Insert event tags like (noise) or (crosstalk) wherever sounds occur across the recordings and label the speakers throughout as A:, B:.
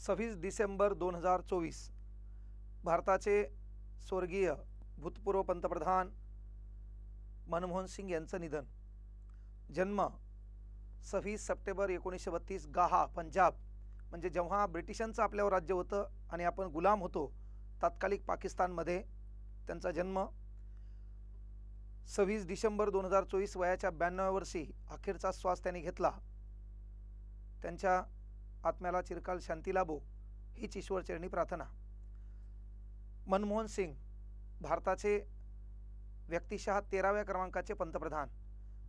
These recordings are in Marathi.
A: सव्वीस डिसेंबर दोन हजार चोवीस. भारताचे स्वर्गीय भूतपूर्व पंतप्रधान मनमोहन सिंग यांचं निधन. जन्म सव्वीस सप्टेंबर एकोणीसशे बत्तीस गाहा पंजाब. म्हणजे जेव्हा ब्रिटिशांचं आपल्यावर राज्य होतं आणि आपण गुलाम होतो तात्कालिक पाकिस्तानमध्ये त्यांचा जन्म. सव्वीस डिसेंबर दोन हजार चोवीस वयाच्या ब्याण्णव्या वर्षी अखेरचा श्वास त्यांनी घेतला. त्यांच्या आत्म्याला चिरकाल शांती लाभो हीच ईश्वरचरणी प्रार्थना. मनमोहन सिंग भारताचे व्यक्तिशः तेराव्या क्रमांकाचे पंतप्रधान.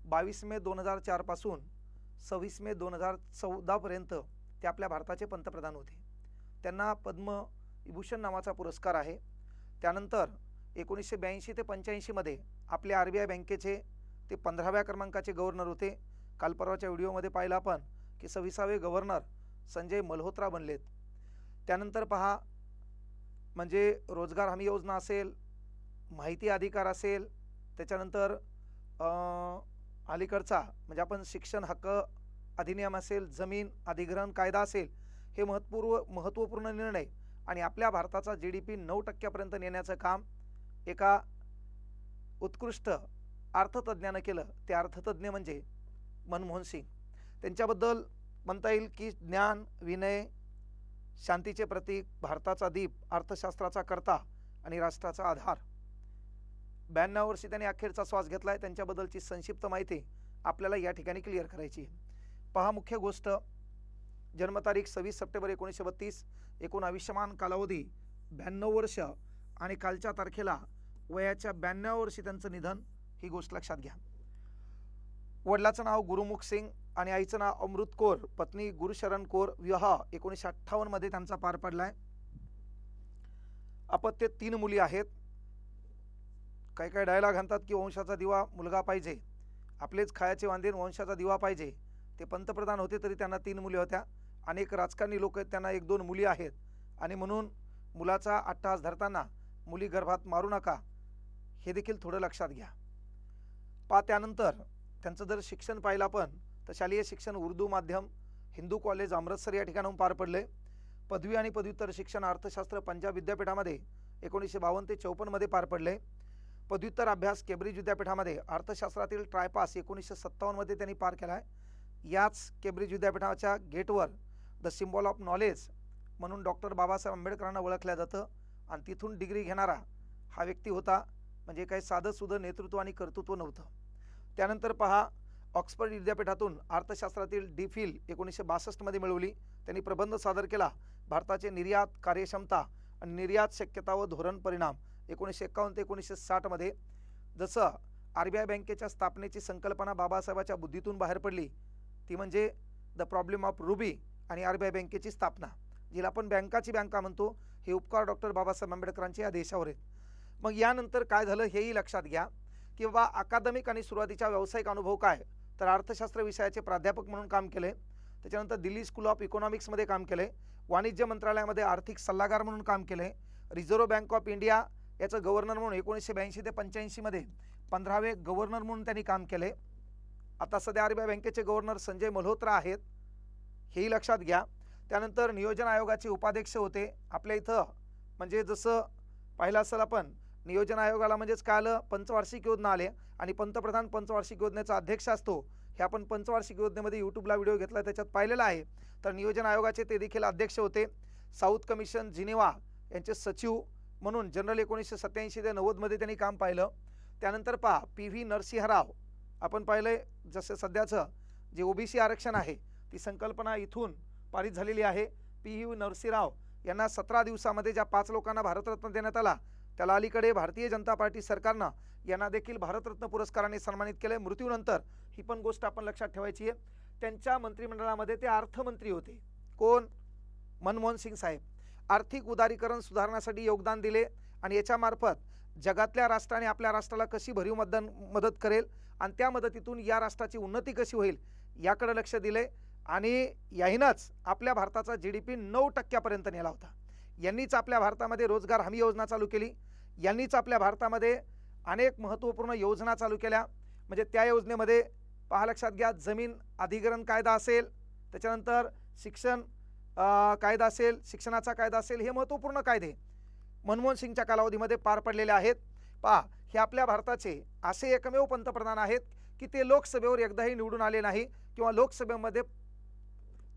A: बावीस मे दोन हजार चारपासून सव्वीस मे दोन हजार चौदापर्यंत ते आपल्या भारताचे पंतप्रधान होते. त्यांना पद्मविभूषण नावाचा पुरस्कार आहे. त्यानंतर एकोणीसशे ब्याऐंशी ते पंच्याऐंशीमध्ये आपल्या आर बी आय बँकेचे ते पंधराव्या क्रमांकाचे गव्हर्नर होते. काल परवाच्या व्हिडिओमध्ये पाहिलं आपण की सव्वीसावे गव्हर्नर संजय मल्होत्रा बनलेत. त्यानंतर पहा म्हणजे रोजगार हमी योजना असेल माहिती अधिकार असेल त्याच्यानंतर अलीकडचा म्हणजे आपण शिक्षण हक्क अधिनियम असेल जमीन अधिग्रहण कायदा असेल हे महत्पूर्व महत्त्वपूर्ण निर्णय आणि आपल्या भारताचा जी डी पी नऊ टक्क्यापर्यंत नेण्याचं काम एका उत्कृष्ट अर्थतज्ज्ञानं केलं. ते अर्थतज्ज्ञ म्हणजे मनमोहन सिंग. त्यांच्याबद्दल म्हणता येईल की ज्ञान विनय शांतीचे प्रतीक भारताचा दीप अर्थशास्त्राचा कर्ता आणि राष्ट्राचा आधार. ब्याण्णव वर्षी त्यांनी अखेरचा श्वास घेतला आहे त्यांच्याबद्दलची संक्षिप्त माहिती आपल्याला या ठिकाणी क्लिअर करायची पहा मुख्य गोष्ट. जन्मतारीख सव्वीस सप्टेंबर एकोणीसशे बत्तीस. एकूण आयुष्यमान कालावधी ब्याण्णव वर्ष आणि कालच्या तारखेला वयाच्या ब्याण्णव वर्षी त्यांचं निधन ही गोष्ट लक्षात घ्या. वडिलाचं नाव गुरुमुख सिंग आणि आईचं नाव अमृत कौर पत्नी गुरुशरण कौर विवाह एकोणीसशे अठ्ठावन्नमध्ये त्यांचा पार पडलाय. अपत्य तीन मुली आहेत. काही काही डायलॉग म्हणतात की वंशाचा दिवा मुलगा पाहिजे. आपलेच खायाचे वांदेन वंशाचा दिवा पाहिजे. ते पंतप्रधान होते तरी त्यांना तीन मुली होत्या. अनेक राजकारणी लोक आहेत त्यांना एक दोन मुली आहेत. आणि म्हणून मुलाचा अट्टहास धरताना मुली गर्भात मारू नका. हे देखील थोडं लक्षात घ्या. पा त्यानंतर त्यांचं जर शिक्षण पाहिलं आपण तर शालेय शिक्षण उर्दू माध्यम हिंदू कॉलेज अमृतसर या ठिकाणाहून पार पडले. पदवी आणि पदव्युत्तर शिक्षण अर्थशास्त्र पंजाब विद्यापीठामध्ये एकोणीसशे बावन्न ते चौपन्नमध्ये पार पडले. पदव्युत्तर अभ्यास केब्रिज विद्यापीठामध्ये अर्थशास्त्रातील ट्रायपास एकोणीसशे सत्तावन्नमध्ये त्यांनी पार केला आहे. याच केब्रिज विद्यापीठाच्या गेटवर द सिम्बॉल ऑफ नॉलेज म्हणून डॉक्टर बाबासाहेब आंबेडकरांना ओळखलं जातं आणि तिथून डिग्री घेणारा हा व्यक्ती होता. म्हणजे काही साधंसुधं नेतृत्व आणि कर्तृत्व नव्हतं. त्यानंतर पहा ऑक्सफर्ड विद्यापीठातून अर्थशास्त्रातील डी फिल एकोणीसशे बासष्टमध्ये मिळवली. त्यांनी प्रबंध सादर केला. भारताचे निर्यात कार्यक्षमता आणि निर्यात शक्यता व धोरण परिणाम एकोणीसशे एकावन्न ते एकोणीसशे साठमध्ये जसं आर बी आय बँकेच्या स्थापनेची संकल्पना बाबासाहेबाच्या बुद्धीतून बाहेर पडली ती म्हणजे द प्रॉब्लेम ऑफ रुबी आणि आर बी आय बँकेची स्थापना जिला आपण बँकाची बँका म्हणतो. हे उपकार डॉक्टर बाबासाहेब आंबेडकरांच्या या देशावर आहेत. मग यानंतर काय झालं हेही लक्षात घ्या. की बाबा अकादमिक आणि सुरुवातीचा व्यावसायिक अनुभव काय? तर अर्थशास्त्र विषयाचे प्राध्यापक म्हणून काम केले. त्याच्यानंतर दिल्ली स्कूल ऑफ इकॉनॉमिक्समध्ये काम केले. वाणिज्य मंत्रालयामध्ये आर्थिक सल्लागार म्हणून काम केले. रिझर्व्ह बँक ऑफ इंडिया याचं गव्हर्नर म्हणून एकोणीसशे ब्याऐंशी ते पंच्याऐंशीमध्ये पंधरावे गव्हर्नर म्हणून त्यांनी काम केले. आता सध्या आर बी आय बँकेचे गव्हर्नर संजय मल्होत्रा आहेत. हेही लक्षात घ्या. त्यानंतर नियोजन आयोगाचे उपाध्यक्ष होते. आपल्या इथं म्हणजे जसं पाहिलं असेल आपण नियोजन आयोगाला म्हणजेच काय आलं पंचवार्षिक योजना आले आणि पंतप्रधान पंचवार्षिक योजनेचा अध्यक्ष असतो. हे आपण पंचवार्षिक योजनेमध्ये यूट्यूबला व्हिडिओ घेतला त्याच्यात पाहिलेला आहे. तर नियोजन आयोगाचे ते देखील अध्यक्ष होते. साऊथ कमिशन जिनेवा यांचे सचिव म्हणून जनरल एकोणीसशे सत्याऐंशी ते नव्वदमध्ये त्यांनी काम पाहिलं. त्यानंतर पहा पी व्ही नरसिंहराव आपण पाहिलं जसं सध्याचं जे ओबीसी आरक्षण आहे ती संकल्पना इथून पारित झालेली आहे. पी व्ही नरसिंहराव यांना सतरा दिवसामध्ये ज्या पाच लोकांना भारतरत्न देण्यात आला त्याला अलीकडे भारतीय जनता पार्टी सरकारनं यांना देखील भारतरत्न पुरस्काराने सन्मानित केलं आहे मृत्यूनंतर ही पण गोष्ट आपण लक्षात ठेवायची आहे. त्यांच्या मंत्रिमंडळामध्ये ते अर्थमंत्री होते. कोण? मनमोहन सिंग साहेब. आर्थिक उदारीकरण सुधारण्यासाठी योगदान दिले आणि याच्यामार्फत जगातल्या राष्ट्राने आपल्या राष्ट्राला कशी भरीव मतदान मदत करेल आणि त्या मदतीतून या राष्ट्राची उन्नती कशी होईल याकडे लक्ष दिले आणि याहीनंच आपल्या भारताचा जी डी पी नऊ टक्क्यापर्यंत नेला होता. यांनीच आपल्या भारतामध्ये रोजगार हमी योजना चालू केली. यांनीच आपल्या भारतामध्ये अनेक महत्त्वपूर्ण योजना चालू केल्या. म्हणजे त्या योजनेमध्ये पहा लक्षात घ्या जमीन अधिग्रहण कायदा असेल त्याच्यानंतर शिक्षण कायदा असेल शिक्षणाचा कायदा असेल हे महत्त्वपूर्ण कायदे मनमोहन सिंगच्या कालावधीमध्ये पार पडलेले आहेत. पहा हे आपल्या भारताचे असे एकमेव पंतप्रधान आहेत की ते लोकसभेवर एकदाही निवडून आले नाही किंवा लोकसभेमध्ये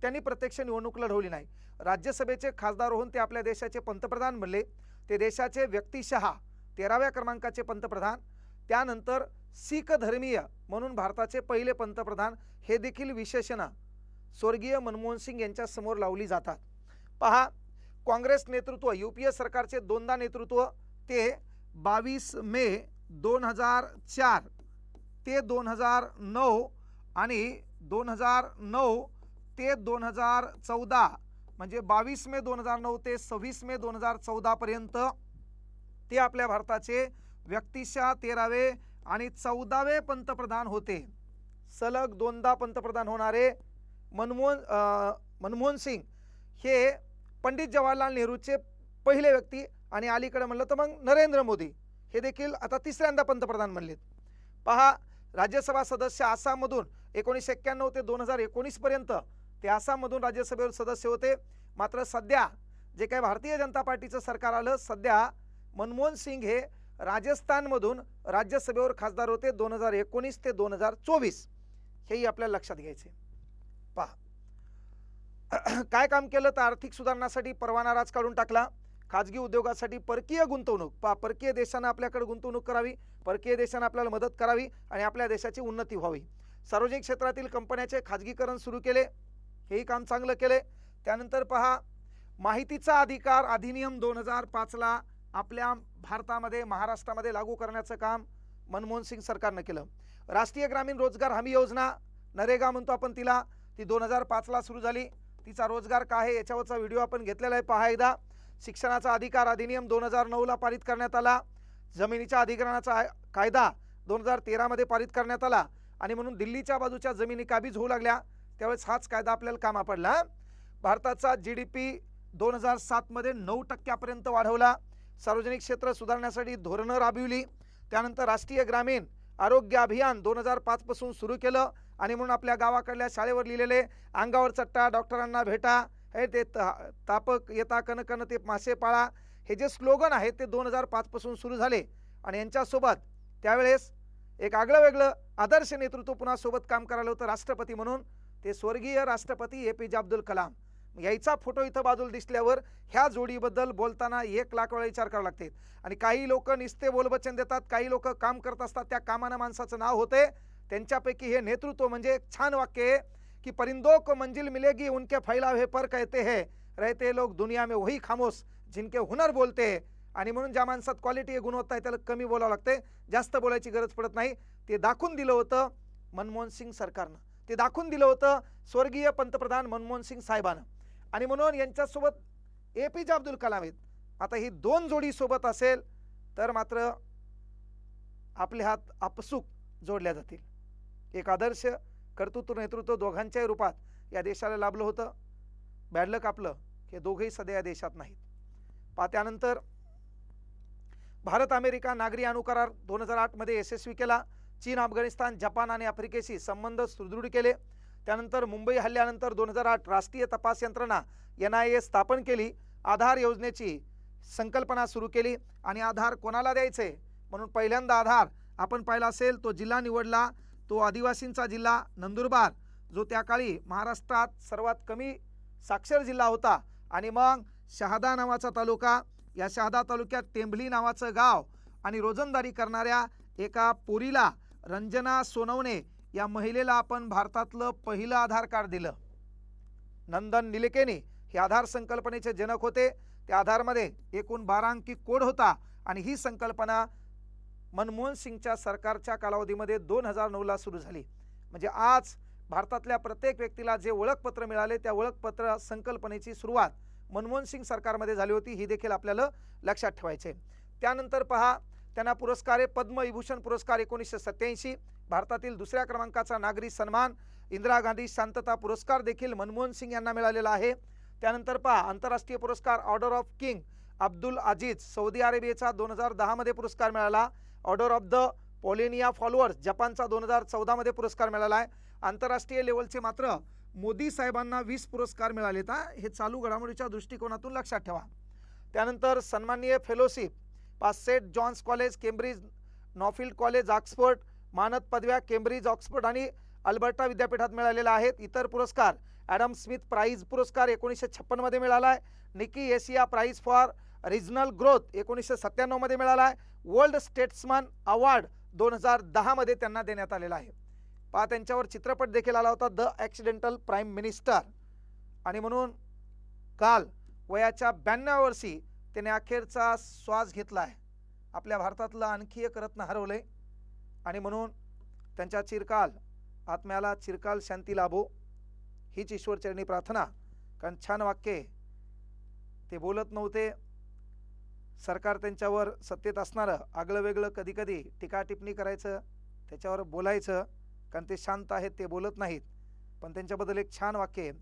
A: त्यांनी प्रत्यक्ष निवडणूक लढवली नाही. राज्यसभेचे खासदार होऊन ते आपल्या देशाचे पंतप्रधान बनले. ते देशाचे व्यक्तिशहा तेराव्या क्रमांकाचे पंतप्रधान. त्यानंतर सिख धर्मीय म्हणून भारताचे पहिले पंतप्रधान हे देखील विशेषणं. स्वर्गीय मनमोहन सिंग यांच्यासमोर लावली जातात. पहा काँग्रेस नेतृत्व यू पी ए सरकारचे दोनदा नेतृत्व ते बावीस मे दोन हजार चार ते दोन हजार नऊ आणि दोन हजार नऊ ते दोन हजार चौदा म्हणजे बावीस मे दोन हजार नऊ ते सव्वीस मे दोन हजार चौदापर्यंत ते आपल्या भारताचे व्यक्तिशा तेरावे आणि चौदावे पंतप्रधान होते. सलग दोनदा पंतप्रधान होणारे मनमोहन मनमोहन सिंग हे पंडित जवाहरलाल नेहरूचे पहिले व्यक्ती आणि अलीकडे म्हणलं तर मग नरेंद्र मोदी. हे देखील आता तिसऱ्यांदा पंतप्रधान बनलेत. पहा राज्यसभा सदस्य आसाममधून एकोणीसशे एक्क्याण्णव ते दोन हजार एकोणीसपर्यंत ते आसाममधून राज्यसभेवर सदस्य होते. मात्र सध्या जे काही भारतीय जनता पार्टीचं सरकार आलं सध्या मनमोहन सिंग हे राजस्थानमधून राज्यसभेवर खासदार होते दोन हजार एकोणीस ते दोन हजार चोवीस. हेही आपल्याला लक्षात घ्यायचे पहा. (clears throat) काय काम केलं तर आर्थिक सुधारणासाठी परवाना राज काढून टाकला. खाजगी उद्योगासाठी परकीय गुंतवणूक. पहा परकीय देशानं आपल्याकडे गुंतवणूक करावी परकीय देशानं आपल्याला मदत करावी आणि आपल्या देशाची उन्नती व्हावी. सार्वजनिक क्षेत्रातील कंपन्याचे खाजगीकरण सुरू केले. हेही काम चांगलं केले त्यानंतर पहा माहितीचा अधिकार अधिनियम दोन हजार पाचला आपल्या भारतामध्ये महाराष्ट्रामध्ये लागू करण्याचं काम मनमोहन सिंग सरकारनं केलं. राष्ट्रीय ग्रामीण रोजगार हमी योजना नरेगा म्हणतो आपण तिला ती दोन हजार पाचला सुरू झाली. तिचा रोजगार काय आहे याच्यावरचा व्हिडिओ आपण घेतलेला आहे. पहा एकदा शिक्षणाचा अधिकार अधिनियम दोन हजार नऊला पारित करण्यात आला. जमिनीच्या अधिग्रहणाचा कायदा दोन हजार तेरामध्ये पारित करण्यात आला. आणि म्हणून दिल्लीच्या बाजूच्या जमिनी काबीज होऊ लागल्या. त्यावेळेस हाच कायदा आपल्याला कामा पडला. भारताचा जी डी पी दोन हजार सातमध्ये नऊ टक्क्यापर्यंत वाढवला. सार्वजनिक क्षेत्र सुधारण्यासाठी धोरणं राबविली. त्यानंतर राष्ट्रीय ग्रामीण आरोग्य अभियान दोन हजार पाचपासून सुरू केलं आणि म्हणून आपल्या गावाकडल्या शाळेवर लिहिलेले अंगावर चट्टा डॉक्टरांना भेटा हे ते तापक येता कनकन ते मासे पाळा हे जे स्लोगन आहे ते दोन हजार पाचपासून सुरू झाले. आणि यांच्यासोबत त्यावेळेस एक आगळं वेगळं आदर्श नेतृत्व पुन्हा सोबत काम करायला होतं राष्ट्रपती म्हणून. ते स्वर्गीय राष्ट्रपती ए पी जे अब्दुल कलाम. यायचा फोटो इथं बाजूला दिसल्यावर ह्या जोडीबद्दल बोलताना एक लाख वेळा विचार करावा लागते. आणि काही लोक निस्ते बोलवचन देतात काही लोक काम करत असतात त्या कामानं माणसाचं नाव होते. त्यांच्यापैकी हे नेतृत्व म्हणजे एक छान वाक्य आहे कि परिंदों को मंजिल मिलेगी उनके फैलाव हे पर कहते हैं. रहते लोग दुनिया में वही खामोश जिनके हुनर बोलते हैं. आणि म्हणून ज्या माणसात क्वालिटी गुणवत्ता आहे त्याला कमी बोलावं लागते. जास्त बोलायची गरज पडत नाही. ते दाखवून दिलं होतं मनमोहन सिंग सरकारनं. ते दाखवून दिलं होतं स्वर्गीय पंतप्रधान मनमोहन सिंग साहेबानं. आणि म्हणून यांच्यासोबत ए पी जे अब्दुल कलाम आहेत. आता ही दोन जोडी सोबत असेल तर मात्र आपले हात आपसूक जोडल्या जातील. एक आदर्श कर्तृत्व नेतृत्व दोघांच्याही रूपात या देशाला लाभलं होतं. बॅडलक आपलं हे दोघेही सध्या या देशात नाहीत. पा त्यानंतर भारत अमेरिका नागरी अणुकरार दोन हजार आठमध्ये यशस्वी केला. चीन अफगाणिस्तान जपान आणि आफ्रिकेशी संबंध सुदृढ केले. त्यानंतर मुंबई हल्ल्यानंतर दोन हजार आठ राष्ट्रीय तपास यंत्रणा एन आय ए स्थापन केली. आधार योजनेची संकल्पना सुरू केली आणि आधार कोणाला द्यायचे? म्हणून पहिल्यांदा आधार आपण पाहिला असेल तो जिल्हा निवडला. तो आदिवासींचा जिल्हा नंदुरबार. जो त्या काळी महाराष्ट्रात सर्वात कमी साक्षर जिल्हा होता. आणि मग शहादा नावाचा तालुका या शहादा तालुक्यात टेंभली नावाचं गाव आणि रोजंदारी करणाऱ्या एका पोरीला रंजना सोनवणे या महिलेला आपण भारतातलं पहिलं आधार कार्ड दिलं. नंदन निलिकेने हे आधार संकल्पनेचे जनक होते. त्या आधारमध्ये एकूण बारा अंकी कोड होता आणि ही संकल्पना मनमोहन सिंगच्या सरकारच्या कालावधीमध्ये दोन हजार नऊला सुरू झाली. म्हणजे आज भारतातल्या प्रत्येक व्यक्तीला जे ओळखपत्र मिळाले त्या ओळखपत्र संकल्पनेची सुरुवात मनमोहन सिंग सरकारमध्ये झाली होती. ही देखील आपल्याला लक्षात ठेवायचे त्यानंतर पहा त्यांना पुरस्कार आहे पद्मविभूषण पुरस्कार एकोणीसशे सत्याऐंशी भारतातील दुसऱ्या क्रमांकाचा नागरी सन्मान इंदिरा गांधी शांतता पुरस्कार देखील मनमोहन सिंग यांना मिळालेला आहे. त्यानंतर पहा आंतरराष्ट्रीय पुरस्कार order of King Abdul Aziz Saudi अरेबियाचा दोन हजार दहामध्ये पुरस्कार मिळाला. Order of the Paulownia followers जपानचा दोन हजार चौदामध्ये पुरस्कार मिळाला आहे. आंतरराष्ट्रीय लेवलचे मात्र मोदी साहेबांना वीस पुरस्कार मिळाले हा. हे चालू घडामोडीच्या दृष्टिकोनातून लक्षात ठेवा. त्यानंतर सन्माननीय फेलोशिप पाच John's college Cambridge Nuffield college Oxford मानद पदव्या केम्ब्रिज ऑक्सफर्ड आणि अल्बर्टा विद्यापीठात मिळालेल्या आहेत. इतर पुरस्कार ॲडम स्मिथ प्राईज पुरस्कार एकोणीसशे छप्पनमध्ये मिळाला आहे. Nikkei Asia prize for regional growth एकोणीसशे सत्त्याण्णवमध्ये मिळाला आहे. वर्ल्ड स्टेट्समन अवॉर्ड दोन हजार दहामध्ये त्यांना देण्यात आलेला आहे. पहा त्यांच्यावर चित्रपट देखील आला होता द ॲक्सिडेंटल प्राईम मिनिस्टर. आणि म्हणून काल वयाच्या ब्याण्णव वर्षी त्याने अखेरचा श्वास घेतला आहे आपल्या भारतातलं आणखी एक रत्न हरवलंय. आणि म्हणून त्यांच्या चिरकाल आत्म्याला चिरकाल शांती लाभो. हीच ईश्वरचरणी प्रार्थना. कारण छान वाक्य ते बोलत नव्हते. सरकार त्यांच्यावर सत्तेत असणारं आगळं वेगळं कधी कधी टीका टिप्पणी करायचं त्याच्यावर बोलायचं. कारण ते शांत आहेत ते बोलत नाहीत. पण त्यांच्याबद्दल एक छान वाक्य आहे.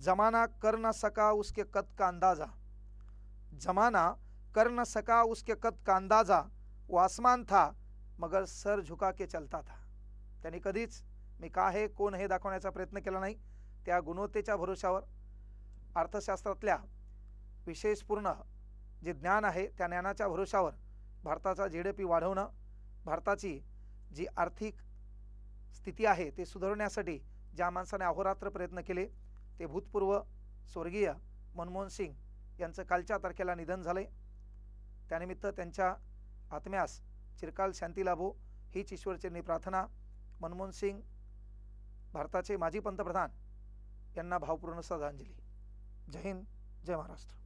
A: जमाना कर ना सका उसके कद का अंदाजा. जमाना कर न सका उसके कद का अंदाजा वो आसमान था मगर सर झुका के चलता था। त्यांनी कधीच मी का आहे कोण हे दाखवण्याचा प्रयत्न केला नाही त्या गुणवत्तेच्या भरोशावर अर्थशास्त्रातल्या विशेषपूर्ण जे ज्ञान आहे त्या ज्ञानाच्या भरोशावर भारताचा जी डी पी वाढवणं भारताची जी आर्थिक स्थिती आहे ते सुधारण्यासाठी ज्या माणसाने अहोरात्र प्रयत्न केले ते भूतपूर्व स्वर्गीय मनमोहन सिंग यांचं कालच्या तारखेला निधन झाले त्यानिमित्त त्यांच्या आत्म्यास चिरकाल शांती लाभो हीच ईश्वरचरणी प्रार्थना. मनमोहन सिंग भारताचे माजी पंतप्रधान यांना भावपूर्ण श्रद्धांजली. जय हिंद जय महाराष्ट्र.